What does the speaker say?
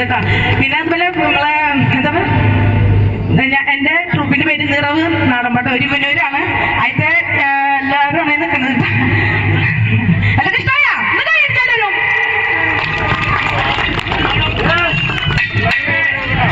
കേട്ടോ. പിന്നെ അതുപോലെ നമ്മളെ എന്താ പറയുക ഞാൻ ട്രൂപ്പിന്റെ പേര് നിറവ് നാടൻപാട്ട. ഒരു മുന്നൂരാണ് അതിന്റെ എല്ലാവരും ആണ് നിൽക്കുന്നത്.